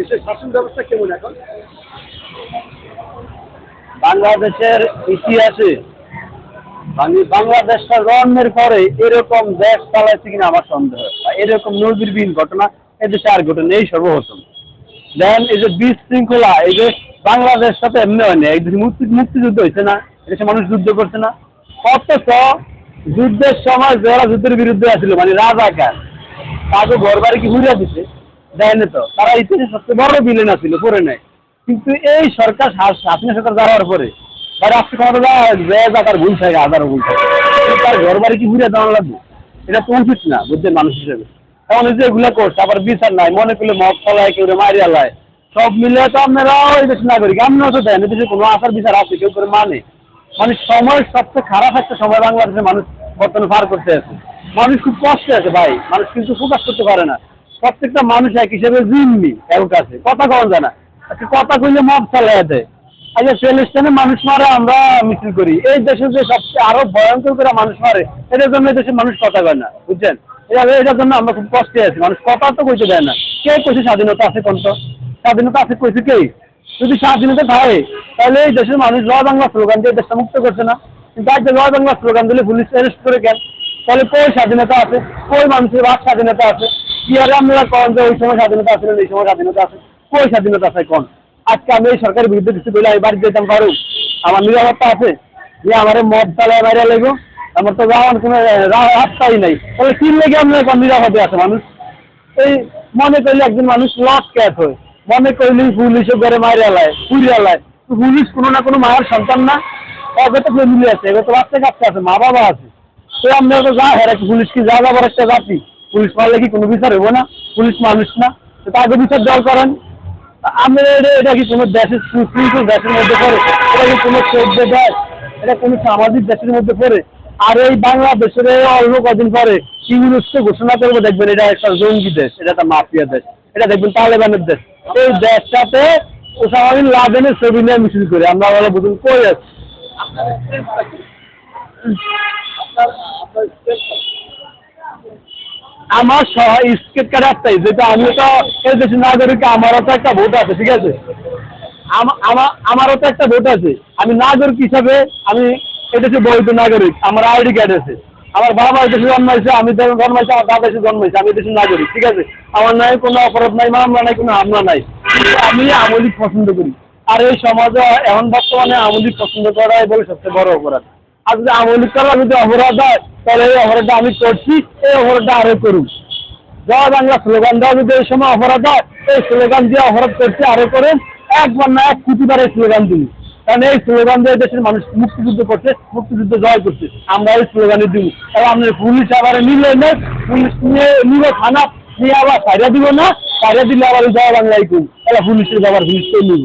দেশের শাসন ব্যবস্থা কেমন এখন? বাংলাদেশের ইতিহাসে বাংলাদেশটা জন্মের পরে এরকম দেশ চালাইছে কিনা আমার সন্দেহ। এরকম নজিরবিহীন ঘটনা এদেশে আর ঘটে নেই সর্বপ্রথম। দেন এই যে বিশৃঙ্খলা, এই যে বাংলাদেশ সাথে এমনি হয়নি এই যে মুক্তি, মুক্তিযুদ্ধ হয়েছে না, এদেশে মানুষ যুদ্ধ করছে না। অথচ যুদ্ধের সময় যারা যুদ্ধের বিরুদ্ধে আছিল মানে রাজাকার, তাকে ঘর বাড়ি কি ঘুরিয়ে দিছে? দেয়নি তো। তারা ইতিহাসে সবচেয়ে বড় আছিল করে নেয় কিন্তু এই সরকার সরকার যাওয়ার পরে রাষ্ট্র ক্ষমতা তার ভুল থাকে ভুল থাকে। তার ঘর বাড়ি কি ঘুরিয়ে দেওয়া লাগবে? এটা না মানুষ হিসেবে। এখন যে এগুলো করছে, আবার বিচার নাই, মনে করলে মদ ফলায় কেউ মারিয়া লায়। সব মিলে তো আপনারাও এই দেশের নাগরিক আপনিও তো দেন এদেশে কোনো আচার বিচার আছে, কেউ করে মানে। মানে সময় সবচেয়ে খারাপ একটা সময় বাংলাদেশের মানুষ বর্তমানে পার করতে আছে। মানুষ খুব কষ্টে আছে ভাই, মানুষ কিন্তু প্রকাশ করতে পারে না। প্রত্যেকটা মানুষ এক হিসেবে জিম্মি এর কাছে। কথা কন যায় না। কথা কইলে মব চালাই দেয়। আচ্ছা প্যালেস্টাইনে মানুষ মারে, আমরা মিছিল করি। এই দেশে যে সবচেয়ে আরও ভয়ঙ্কর করে মানুষ মারে এটার জন্য দেশের মানুষ কথা কয় না। বুঝছেন? এটার জন্য আমরা খুব কষ্টে আছি। মানুষ কথা তো কইতে দেয় না। কে কইছে স্বাধীনতা আছে কোন তো? স্বাধীনতা আছে কইছে কে? যদি স্বাধীনতা থাকে, তাহলে এই দেশের মানুষ জয় বাংলা স্লোগান দিয়ে দেশটা মুক্ত করছে না। কিন্তু আজকে যে জয় বাংলা স্লোগান দিলে পুলিশ অ্যারেস্ট করে কেন? তাহলে কই স্বাধীনতা আছে? কই মানুষের বাক স্বাধীনতা আছে? আমরা কন যে ওই সময় স্বাধীনতা এই সময় স্বাধীনতা আছে? কই স্বাধীনতা আছে আজকে আমি এই বিরুদ্ধে কিছু বলে যেতাম পারো আমার নিরাপত্তা আছে। যে আমার মদ বাইরে লাগবো আমার তো যাওয়ার কোনো রাস্তাই নাই। তাহলে লেগে নিরাপদে আছে মানুষ? এই মনে করলে একজন মানুষ লস ক্যাট হয়। মনে করলে পুলিশে ঘরে মারে আলায় পুড়িয়ে আলায় পুলিশ কোনো না কোনো মায়ের সন্তান না। এবার তো ফ্যামিলি আছে এবার তো বাচ্চা কাচ্চা আছে মা বাবা আছে। তো আপনারা তো যা হেরে পুলিশ কি যা যাবার একটা জাতি? পুলিশ মারলে কি কোনো বিচার হব না? পুলিশ মানুষ না? তো তাকে বিচার দল করেন আমরা এটা কি কোনো দেশের সুশৃঙ্খল দেশের মধ্যে পড়ে? এটা কি কোনো সভ্য দেশ? এটা কোনো সামাজিক দেশের মধ্যে পড়ে? আর এই বাংলাদেশের অল্প কদিন পরে ইউনুসকে ঘোষণা করব, দেখবেন এটা একটা জঙ্গি দেশ, এটা একটা মাফিয়া দেশ, এটা দেখবেন তালেবানের দেশ। এই দেশটাতে ওসামা বিন লাদেনের ছবি নিয়ে মিছিল করে। আমরা বলে, বুঝুন, কই আছি? আমার স্কেট কার্ড একটাই যেটা আমি তো এই দেশের নাগরিক, আমারও তো একটা ভোট আছে, ঠিক আছে? আমা- আমা- আমারও তো একটা ভোট আছে। আমি নাগরিক হিসাবে আমি এদেশে বৈধ নাগরিক, আমার আইডি কার্ড আছে। আমার বাবা দেশে জন্মাইছে, আমি জন্মাইছে, আমার দাদা এসে জন্মাইছে, আমি দেশের নাগরিক, ঠিক আছে? আমার নাই কোনো অপরাধ নাই, মামলা নাই, কোনো হামলা নাই। আমি আমলিক পছন্দ করি। আর এই সমাজে এখন বর্তমানে আমলিক পছন্দ করাই বলে সবচেয়ে বড় অপরাধ। আর যদি আমলিক করা যদি অপরাধ হয়, তাহলে এই অপরাধটা আমি করছি, এই অপরাধটা আরও করুক। জয় বাংলা স্লোগান দেওয়া যদি এই সময় অপরাধ হয়, এই স্লোগান দিয়ে অপরাধ করছে, আরও করেন। একবার না এক কোটিবার এই স্লোগান দিন কারণ এই স্লোগান দিয়ে দেশের মানুষ মুক্তিযুদ্ধ করছে, মুক্তিযুদ্ধ জয় করছে। আমরা এই স্লোগানে দিব। এবং আপনার পুলিশ আবার নিলে নেই, পুলিশ নিয়ে নিবে থানা, নিয়ে আবার সারিয়া দিব না সারিয়া দিলে আবার জয় বাংলায় করুন তাহলে পুলিশের ব্যাপার পুলিশ তো নিব।